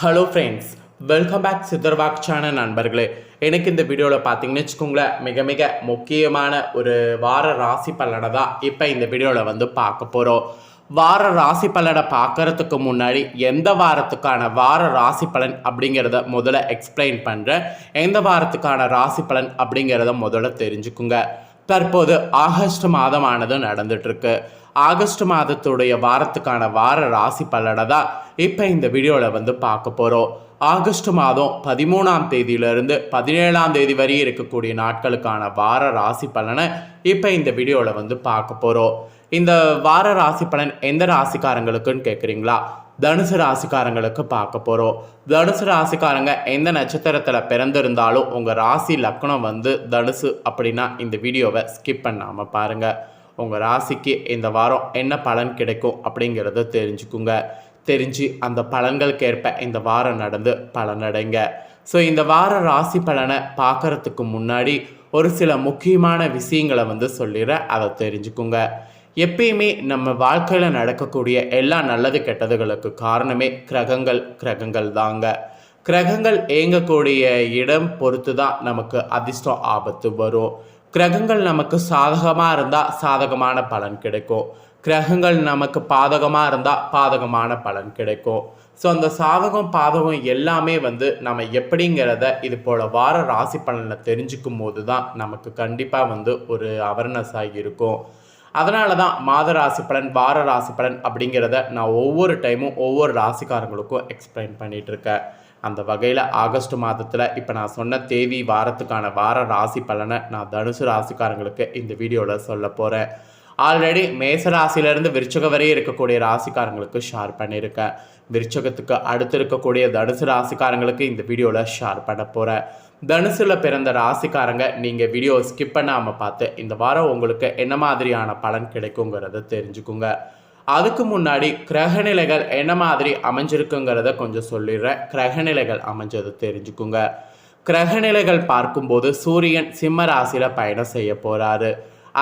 Hello friends welcome back சித்தர்வாக் channel நண்பர்களே. எனக்கு இந்த வீடியோவில் பார்த்தீங்கன்னு வச்சுக்கோங்களேன் மிக மிக முக்கியமான ஒரு வார ராசி பலனை தான் இப்போ இந்த வீடியோவில் வந்து பார்க்க போகிறோம் வார ராசி பலனை பார்க்கறதுக்கு முன்னாடி எந்த வாரத்துக்கான வார ராசி பலன் அப்படிங்கிறத முதல்ல எக்ஸ்பிளைன் பண்ணுறேன் எந்த வாரத்துக்கான ராசி பலன் அப்படிங்கிறத முதல்ல தெரிஞ்சுக்குங்க. தற்போது ஆகஸ்ட் மாதமானது நடந்துட்டுருக்கு ஆகஸ்ட் மாதத்துடைய வாரத்துக்கான வார ராசி பலனை தான் இப்போ இந்த வீடியோவில் வந்து பார்க்க போகிறோம் ஆகஸ்ட் மாதம் பதிமூணாம் தேதியிலிருந்து பதினேழாம் தேதி வரை இருக்கக்கூடிய நாட்களுக்கான வார ராசி பலனை இப்போ இந்த வீடியோவில் வந்து பார்க்க போகிறோம் இந்த வார ராசி பலன் எந்த ராசிக்காரங்களுக்குன்னு கேட்குறீங்களா தனுசு ராசிக்காரங்களுக்கு பார்க்க போகிறோம் தனுசு ராசிக்காரங்க எந்த நட்சத்திரத்தில் பிறந்திருந்தாலும் உங்கள் ராசி லக்னம் வந்து தனுசு அப்படின்னா இந்த வீடியோவை ஸ்கிப் பண்ணாமல் பாருங்கள் உங்கள் ராசிக்கு இந்த வாரம் என்ன பலன் கிடைக்கும் அப்படிங்கிறத தெரிஞ்சுக்குங்க. தெரிஞ்சு அந்த பலன்களுக்கு ஏற்ப இந்த வாரம் நடந்து பலனடைங்க. ஸோ இந்த வார ராசி பலனை பார்க்கறதுக்கு முன்னாடி ஒரு சில முக்கியமான விஷயங்களை வந்து சொல்லிடுறேன். அதை தெரிஞ்சுக்குங்க. எப்பயுமே நம்ம வாழ்க்கையில் நடக்கக்கூடிய எல்லா நல்லது கெட்டதுகளுக்கு காரணமே கிரகங்கள் கிரகங்கள் தாங்க. கிரகங்கள் இயங்கக்கூடிய இடம் பொறுத்து தான் நமக்கு அதிர்ஷ்டம் ஆபத்து வரும். கிரகங்கள் நமக்கு சாதகமாக இருந்தால் சாதகமான பலன் கிடைக்கும். கிரகங்கள் நமக்கு பாதகமாக இருந்தால் பாதகமான பலன் கிடைக்கும். ஸோ அந்த சாதகம் பாதகம் எல்லாமே வந்து நம்ம எப்படிங்கிறத இது போல் வார ராசி பலனை தெரிஞ்சுக்கும் போது தான் நமக்கு கண்டிப்பாக வந்து ஒரு அவேர்னஸாக இருக்கும். அதனால தான் மாத ராசி பலன் வார ராசி பலன் அப்படிங்கிறத நான் ஒவ்வொரு டைமும் ஒவ்வொரு ராசிக்காரங்களுக்கும் எக்ஸ்பிளைன் பண்ணிகிட்ருக்கேன் இருக்கேன். அந்த வகையில் ஆகஸ்ட் மாதத்தில் இப்போ நான் சொன்ன தேதி வாரத்துக்கான வார ராசி பலனை நான் தனுசு ராசிக்காரங்களுக்கு இந்த வீடியோவில் சொல்ல போகிறேன் ஆல்ரெடி மேச ராசியிலேருந்து விருச்சக வரையும் இருக்கக்கூடிய ராசிக்காரங்களுக்கு ஷேர் பண்ணியிருக்கேன். விருச்சகத்துக்கு அடுத்து இருக்கக்கூடிய தனுசு ராசிக்காரங்களுக்கு இந்த வீடியோவில் ஷேர் பண்ண போகிறேன் தனுசில் பிறந்த ராசிக்காரங்க நீங்கள் வீடியோ ஸ்கிப் பண்ணாமல் பார்த்து இந்த வாரம் உங்களுக்கு என்ன மாதிரியான பலன் கிடைக்குங்கிறத தெரிஞ்சுக்குங்க. அதுக்கு முன்னாடி கிரகநிலைகள் என்ன மாதிரி அமைஞ்சிருக்குங்கிறத கொஞ்சம் சொல்லிடுறேன். கிரகநிலைகள் அமைஞ்சது தெரிஞ்சுக்குங்க. கிரகநிலைகள் பார்க்கும்போது சூரியன் சிம்ம ராசியில் பயணம் செய்ய போகிறாரு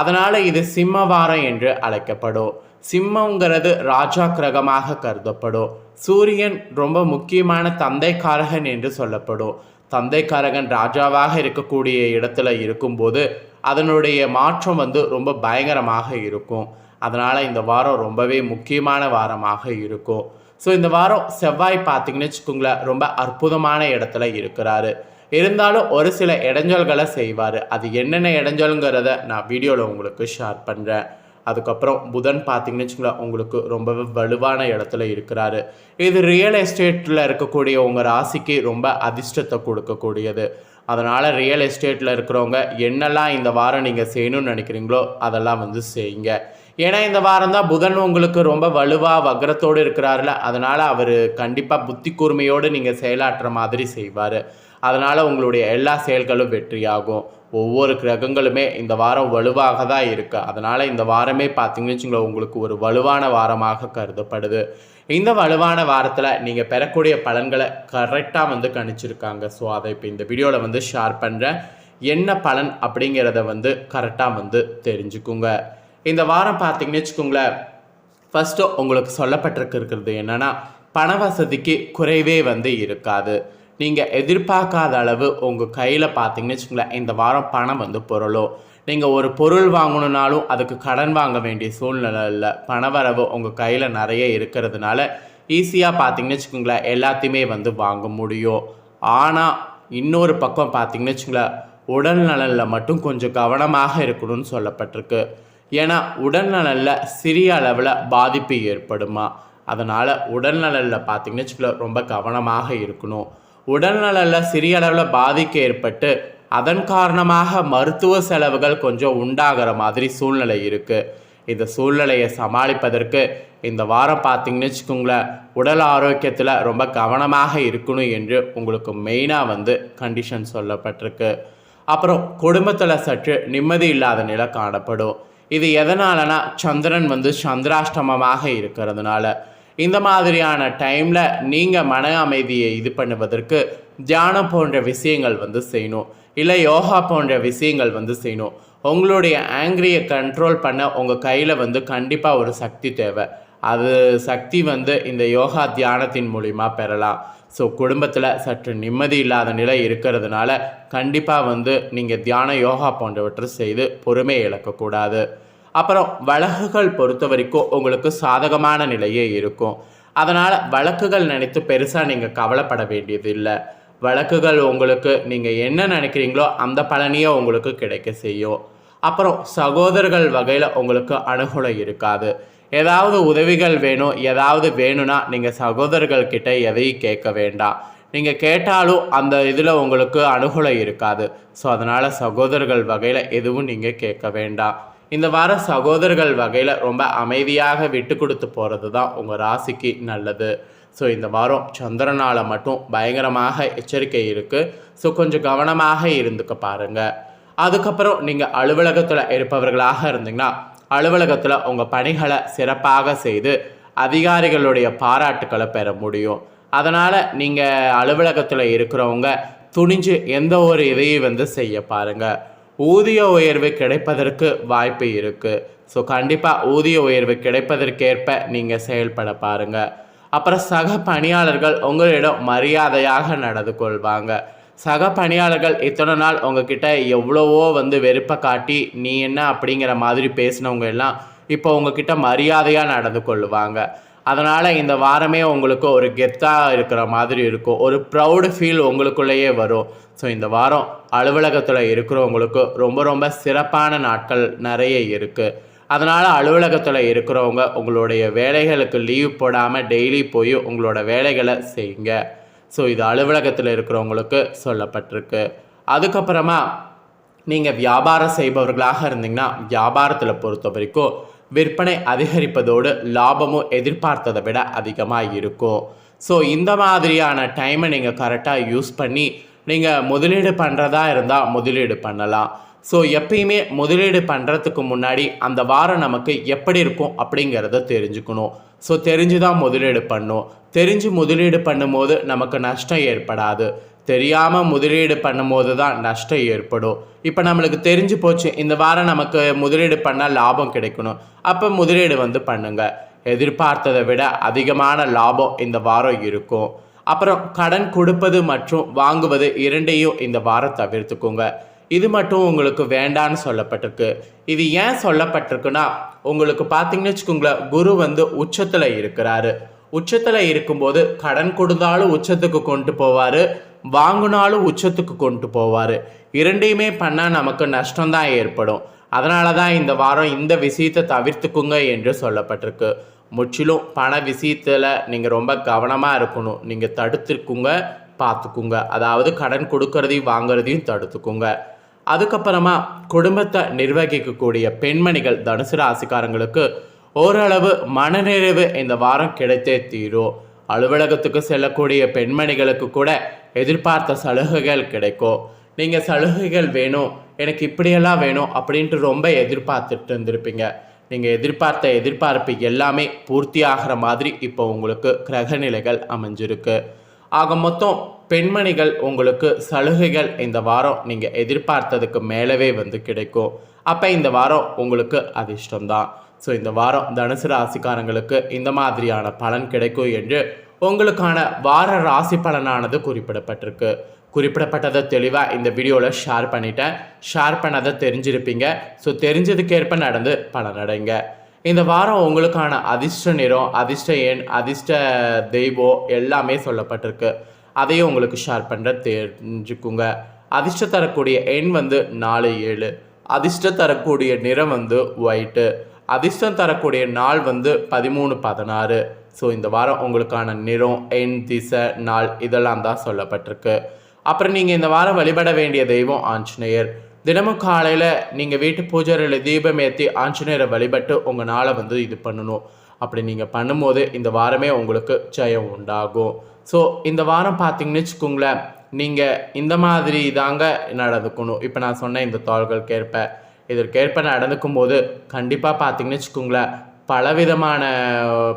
அதனால் இது சிம்ம வாரம் என்று அழைக்கப்படும். சிம்மங்கிறது ராஜா கிரகமாக கருதப்படும். சூரியன் ரொம்ப முக்கியமான தந்தைக்காரகன் என்று சொல்லப்படும். தந்தைக்காரகன் ராஜாவாக இருக்கக்கூடிய இடத்துல இருக்கும்போது அதனுடைய மாற்றம் வந்து ரொம்ப பயங்கரமாக இருக்கும். அதனால் இந்த வாரம் ரொம்பவே முக்கியமான வாரமாக இருக்கும். ஸோ இந்த வாரம் செவ்வாய் பார்த்தீங்கன்னு வச்சுக்கோங்களேன் ரொம்ப அற்புதமான இடத்துல இருக்கிறாரு. இருந்தாலும் ஒரு சில இடைஞ்சல்களை செய்வார். அது என்னென்ன இடைஞ்சல்ங்கிறத நான் வீடியோவில் உங்களுக்கு ஷேர் பண்ணுறேன் அதுக்கப்புறம் புதன் பார்த்தீங்கன்னு வச்சுங்களேன் உங்களுக்கு ரொம்பவே வலுவான இடத்துல இருக்கிறாரு. இது ரியல் எஸ்டேட்டில் இருக்கக்கூடிய உங்கள் ராசிக்கு ரொம்ப அதிர்ஷ்டத்தை கொடுக்கக்கூடியது. அதனால் ரியல் எஸ்டேட்டில் இருக்கிறவங்க என்னெல்லாம் இந்த வாரம் நீங்கள் செய்யணும்னு நினைக்கிறீங்களோ அதெல்லாம் வந்து செய்யுங்க. ஏன்னா இந்த வாரம் தான் புதன் உங்களுக்கு ரொம்ப வலுவாக வக்ரத்தோடு இருக்கிறாருல. அதனால் அவர் கண்டிப்பாக புத்தி கூர்மையோடு நீங்கள் செயலாற்றுற மாதிரி செய்வார். அதனால் உங்களுடைய எல்லா செயல்களும் வெற்றியாகும். ஒவ்வொரு கிரகங்களுமே இந்த வாரம் வலுவாக தான் இருக்குது அதனால் இந்த வாரமே பார்த்தீங்கன்னு வச்சுங்களேன் உங்களுக்கு ஒரு வலுவான வாரமாக கருதப்படுது. இந்த வலுவான வாரத்தில் நீங்கள் பெறக்கூடிய பலன்களை கரெக்டாக வந்து கணிச்சிருக்காங்க. ஸோ அதை இப்போ இந்த வீடியோவில் வந்து ஷேர் பண்ணுறேன் என்ன பலன் அப்படிங்கிறத வந்து கரெக்டாக வந்து தெரிஞ்சுக்குங்க. இந்த வாரம் பார்த்தீங்கன்னு வச்சுக்கோங்களேன். ஃபஸ்ட்டு உங்களுக்கு சொல்லப்பட்டிருக்கு இருக்கிறது என்னென்னா பண வசதிக்கு குறைவே வந்து இருக்காது. நீங்கள் எதிர்பார்க்காத அளவு உங்கள் கையில் பார்த்தீங்கன்னு வச்சுக்கோங்களேன் இந்த வாரம் பணம் வந்து பொருளும் நீங்கள் ஒரு பொருள் வாங்கணுன்னாலும் அதுக்கு கடன் வாங்க வேண்டிய சூழ்நிலை இல்லை. பணவரவு உங்கள் கையில் நிறைய இருக்கிறதுனால ஈஸியாக பார்த்தீங்கன்னு வச்சுக்கோங்களேன் எல்லாத்தையுமே வந்து வாங்க முடியும். ஆனால் இன்னொரு பக்கம் பார்த்தீங்கன்னு வச்சுங்களேன் உடல் நலனில் மட்டும் கொஞ்சம் கவனமாக இருக்கணும்னு சொல்லப்பட்டிருக்கு. ஏன்னா உடல்நலனில் சிறிய அளவில் பாதிப்பு ஏற்படுமா? அதனால் உடல்நலனில் பார்த்தீங்கன்னு வச்சுக்கோங்களேன் ரொம்ப கவனமாக இருக்கணும். உடல்நலனில் சிறிய அளவில் பாதிக்க ஏற்பட்டு அதன் காரணமாக மருத்துவ செலவுகள் கொஞ்சம் உண்டாகிற மாதிரி சூழ்நிலை இருக்குது இந்த சூழ்நிலையை சமாளிப்பதற்கு இந்த வாரம் பார்த்தீங்கன்னு வச்சுக்கோங்களேன் உடல் ஆரோக்கியத்தில் ரொம்ப கவனமாக இருக்கணும் என்று உங்களுக்கு மெயினாக வந்து கண்டிஷன் சொல்லப்பட்டிருக்கு. அப்புறம் குடும்பத்தில் சற்று நிம்மதி இல்லாத நிலை காணப்படும். இது எதனாலனா சந்திரன் வந்து சந்திராஷ்டமமாக இருக்கிறதுனால. இந்த மாதிரியான டைமில் நீங்கள் மன அமைதியை இது பண்ணுவதற்கு தியானம் போன்ற விஷயங்கள் வந்து செய்யணும். இல்லை யோகா போன்ற விஷயங்கள் வந்து செய்யணும். உங்களுடைய ஆங்கிரியை கண்ட்ரோல் பண்ண உங்கள் கையில் வந்து கண்டிப்பாக ஒரு சக்தி தேவை. அது சக்தி வந்து இந்த யோகா தியானத்தின் மூலிமா பெறலாம். ஸோ குடும்பத்தில் சற்று நிம்மதி இல்லாத நிலை இருக்கிறதுனால கண்டிப்பாக வந்து நீங்கள் தியான யோகா போன்றவற்றை செய்து பொறுமை இழக்கக்கூடாது. அப்புறம் வழக்குகள் பொறுத்த வரைக்கும் உங்களுக்கு சாதகமான நிலையே இருக்கும். அதனால் வழக்குகள் நினைத்து பெருசாக நீங்கள் கவலைப்பட வேண்டியது இல்லை வழக்குகள் உங்களுக்கு நீங்கள் என்ன நினைக்கிறீங்களோ அந்த பலனையே உங்களுக்கு கிடைக்க செய்யும். அப்புறம் சகோதரர்கள் வகையில் உங்களுக்கு அனுகூலம் இருக்காது. ஏதாவது உதவிகள் வேணும் ஏதாவது வேணும்னா நீங்கள் சகோதரர்கள்கிட்ட எதையும் கேட்க வேண்டாம். நீங்கள் கேட்டாலும் அந்த இதில் உங்களுக்கு அனுகூலம் இருக்காது. ஸோ அதனால் சகோதரர்கள் வகையில் எதுவும் நீங்கள் கேட்க வேண்டாம். இந்த வாரம் சகோதரர்கள் வகையில் ரொம்ப அமைதியாக விட்டு கொடுத்து போகிறது தான் உங்கள் ராசிக்கு நல்லது. ஸோ இந்த வாரம் சந்திரனால் மட்டும் பயங்கரமாக எச்சரிக்கை இருக்குது ஸோ கொஞ்சம் கவனமாக இருந்துக்க பாருங்கள் அதுக்கப்புறம் நீங்கள் அலுவலகத்தில் இருப்பவர்களாக இருந்தீங்கன்னா அலுவலகத்தில் உங்கள் பணிகளை சிறப்பாக செய்து அதிகாரிகளுடைய பாராட்டுக்களை பெற முடியும். அதனால் நீங்கள் அலுவலகத்தில் இருக்கிறவங்க துணிஞ்சு எந்த ஒரு இதையும் வந்து செய்ய பாருங்கள் ஊதிய உயர்வு கிடைப்பதற்கு வாய்ப்பு இருக்குது ஸோ கண்டிப்பாக ஊதிய உயர்வு கிடைப்பதற்கேற்ப நீங்கள் செயல்பட பாருங்கள் அப்புறம் சக பணியாளர்கள் உங்களிடம் மரியாதையாக நடந்து கொள்வாங்க. சக பணியாளர்கள் இத்தனை நாள் உங்ககிட்ட எவ்வளவோ வந்து வெறுப்பை காட்டி நீ என்ன? அப்படிங்கிற மாதிரி பேசினவங்க எல்லாம் இப்போ உங்ககிட்ட மரியாதையாக நடந்து கொள்ளுவாங்க. அதனால் இந்த வாரமே உங்களுக்கு ஒரு கெத்தாக இருக்கிற மாதிரி இருக்கும். ஒரு ப்ரௌடு ஃபீல் உங்களுக்குள்ளேயே வரும். ஸோ இந்த வாரம் அலுவலகத்தில் இருக்கிறவங்களுக்கு ரொம்ப ரொம்ப சிறப்பான நாட்கள் நிறைய இருக்குது அதனால் அலுவலகத்தில் இருக்கிறவங்க உங்களுடைய வேலைகளுக்கு லீவ் போடாமல் டெய்லி போய் உங்களோட வேலைகளை செய்யுங்க. ஸோ இது அலுவலகத்தில் இருக்கிறவங்களுக்கு சொல்லப்பட்டிருக்கு. அதுக்கப்புறமா நீங்கள் வியாபாரம் செய்பவர்களாக இருந்தீங்கன்னா வியாபாரத்தில் பொறுத்த வரைக்கும் விற்பனை அதிகரிப்பதோடு லாபமும் எதிர்பார்த்ததை விட அதிகமாக இருக்கும். ஸோ இந்த மாதிரியான டைமை நீங்கள் கரெக்டாக யூஸ் பண்ணி நீங்கள் முதலீடு பண்ணுறதா இருந்தால் முதலீடு பண்ணலாம். ஸோ எப்பயுமே முதலீடு பண்ணுறதுக்கு முன்னாடி அந்த வாரம் நமக்கு எப்படி இருக்கும் அப்படிங்கிறத தெரிஞ்சுக்கணும். ஸோ தெரிஞ்சு தான் முதலீடு பண்ணும். தெரிஞ்சு முதலீடு பண்ணும்போது நமக்கு நஷ்டம் ஏற்படாது. தெரியாமல் முதலீடு பண்ணும்போது தான் நஷ்டம் ஏற்படும். இப்போ நம்மளுக்கு தெரிஞ்சு போச்சு இந்த வாரம் நமக்கு முதலீடு பண்ணால் லாபம் கிடைக்கணும். அப்போ முதலீடு வந்து பண்ணுங்க. எதிர்பார்த்ததை விட அதிகமான லாபம் இந்த வாரம் இருக்கும். அப்புறம் கடன் கொடுப்பது மற்றும் வாங்குவது இரண்டையும் இந்த வாரம் தவிர்த்துக்கோங்க. இது மட்டும் உங்களுக்கு வேண்டான்னு சொல்லப்பட்டிருக்கு. இது ஏன் சொல்லப்பட்டிருக்குன்னா உங்களுக்கு பார்த்தீங்கன்னு வச்சுக்கோங்களேன் குரு வந்து உச்சத்தில் இருக்கிறாரு. உச்சத்தில் இருக்கும்போது கடன் கொடுத்தாலும் உச்சத்துக்கு கொண்டு போவார் வாங்கினாலும் உச்சத்துக்கு கொண்டு போவார். இரண்டையுமே பண்ணால் நமக்கு நஷ்டம்தான் ஏற்படும். அதனால தான் இந்த வாரம் இந்த விஷயத்தை தவிர்த்துக்குங்க என்று சொல்லப்பட்டிருக்கு. முற்றிலும் பண விஷயத்தில் நீங்கள் ரொம்ப கவனமாக இருக்கணும். நீங்கள் தடுத்துக்குங்க பார்த்துக்குங்க. அதாவது கடன் கொடுக்கறதையும் வாங்குறதையும் தடுத்துக்குங்க. அதுக்கப்புறமா குடும்பத்தை நிர்வகிக்கக்கூடிய பெண்மணிகள் தனுசு ராசிக்காரங்களுக்கு ஓரளவு மனநிறைவு இந்த வாரம் கிடைத்தே தீரும். அலுவலகத்துக்கு செல்லக்கூடிய பெண்மணிகளுக்கு கூட எதிர்பார்த்த சலுகைகள் கிடைக்கும். நீங்கள் சலுகைகள் வேணும் எனக்கு இப்படியெல்லாம் வேணும் அப்படின்ட்டு ரொம்ப எதிர்பார்த்துட்டு இருந்திருப்பீங்க. நீங்கள் எதிர்பார்த்த எதிர்பார்ப்பு எல்லாமே பூர்த்தி ஆகிற மாதிரி இப்போ உங்களுக்கு கிரகநிலைகள் அமைஞ்சிருக்கு. ஆக மொத்தம் பெண்மணிகள் உங்களுக்கு சலுகைகள் இந்த வாரம் நீங்கள் எதிர்பார்த்ததுக்கு மேலவே வந்து கிடைக்கும். அப்போ இந்த வாரம் உங்களுக்கு அதிர்ஷ்டம்தான். ஸோ இந்த வாரம் தனுசு ராசிக்காரங்களுக்கு இந்த மாதிரியான பலன் கிடைக்கும் என்று உங்களுக்கான வார ராசி பலனானது குறிப்பிடப்பட்டிருக்கு. குறிப்பிடப்பட்டதை தெளிவாக இந்த வீடியோவில் ஷேர் பண்ணிட்டேன். ஷேர் பண்ணதை தெரிஞ்சிருப்பீங்க. ஸோ தெரிஞ்சதுக்கேற்ப நடந்து பலனடைங்க. இந்த வாரம் உங்களுக்கான அதிர்ஷ்ட நிறம் அதிர்ஷ்ட எண் அதிர்ஷ்ட தெய்வம் எல்லாமே சொல்லப்பட்டிருக்கு. அதையும் உங்களுக்கு ஷேர் பண்ணுற தெரிஞ்சுக்குங்க. அதிர்ஷ்ட தரக்கூடிய எண் வந்து நாலு ஏழு. அதிர்ஷ்ட தரக்கூடிய நிறம் வந்து ஒயிட்டு அதிர்ஷ்டம் தரக்கூடிய நாள் வந்து பதிமூணு பதினாறு. ஸோ இந்த வாரம் உங்களுக்கான நிறம் எண் திசை நாள் இதெல்லாம் தான் சொல்லப்பட்டிருக்கு. அப்புறம் நீங்கள் இந்த வாரம் வழிபட வேண்டிய தெய்வம் ஆஞ்சநேயர். தினமும் காலையில் நீங்கள் வீட்டு பூஜையில் தீபம் ஏற்றி ஆஞ்சநேயரை வழிபட்டு உங்கள் நாளை வந்து இது பண்ணணும். அப்படி நீங்கள் பண்ணும்போது இந்த வாரமே உங்களுக்கு ஜெயம் உண்டாகும். ஸோ இந்த வாரம் பார்த்தீங்கன்னு வச்சுக்கோங்களேன் நீங்கள் இந்த மாதிரி தாங்க நடந்துக்கணும். இப்போ நான் சொன்ன இந்த தாள்களுக்கேற்ப இதற்கேற்ப நடந்துக்கும் போது கண்டிப்பாக பார்த்தீங்கன்னு வச்சுக்கோங்களேன் பலவிதமான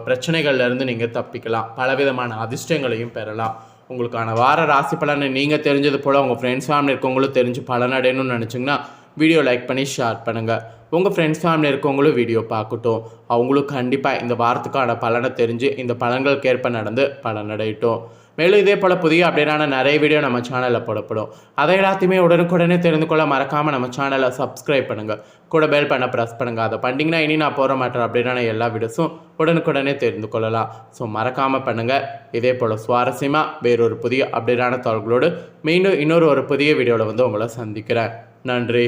பிரச்சனைகள்லேருந்து நீங்கள் தப்பிக்கலாம். பலவிதமான அதிர்ஷ்டங்களையும் பெறலாம். உங்களுக்கான வார ராசி பலனை நீங்கள் தெரிஞ்சது போல் உங்கள் ஃப்ரெண்ட்ஸ் ஃபேமிலி இருக்கவங்களும் தெரிஞ்சு பலனடையணும்னு நினச்சிங்கன்னா வீடியோ லைக் பண்ணி ஷேர் பண்ணுங்கள் உங்கள் ஃப்ரெண்ட்ஸ் ஃபேமிலி இருக்கவங்களும் வீடியோ பார்க்கட்டும். அவங்களும் கண்டிப்பாக இந்த வாரத்துக்கான பலனை தெரிஞ்சு இந்த பலன்களுக்கு ஏற்ப நடந்து பலனடையட்டும். மேலும் இதே போல் புதிய அப்டேட்டான நிறைய வீடியோ நம்ம சேனலில் போடப்படும். அதை எல்லாத்தையுமே உடனுக்குடனே தெரிந்து கொள்ள மறக்காமல் நம்ம சேனலை சப்ஸ்கிரைப் பண்ணுங்கள் கூட பெல் பண்ண ப்ரெஸ் பண்ணுங்கள் அதை பண்ணிங்கன்னா இனி நான் போகிற மாட்டேன் அப்படின்னா எல்லா வீடியோஸும் உடனுக்குடனே தெரிந்து கொள்ளலாம். ஸோ மறக்காமல் பண்ணுங்கள் இதே போல் சுவாரஸ்யமாக வேறொரு புதிய அப்டேட்டான தகவல்களோடு மீண்டும் இன்னொரு ஒரு புதிய வீடியோவில் வந்து உங்களை சந்திக்கிறேன். நன்றி.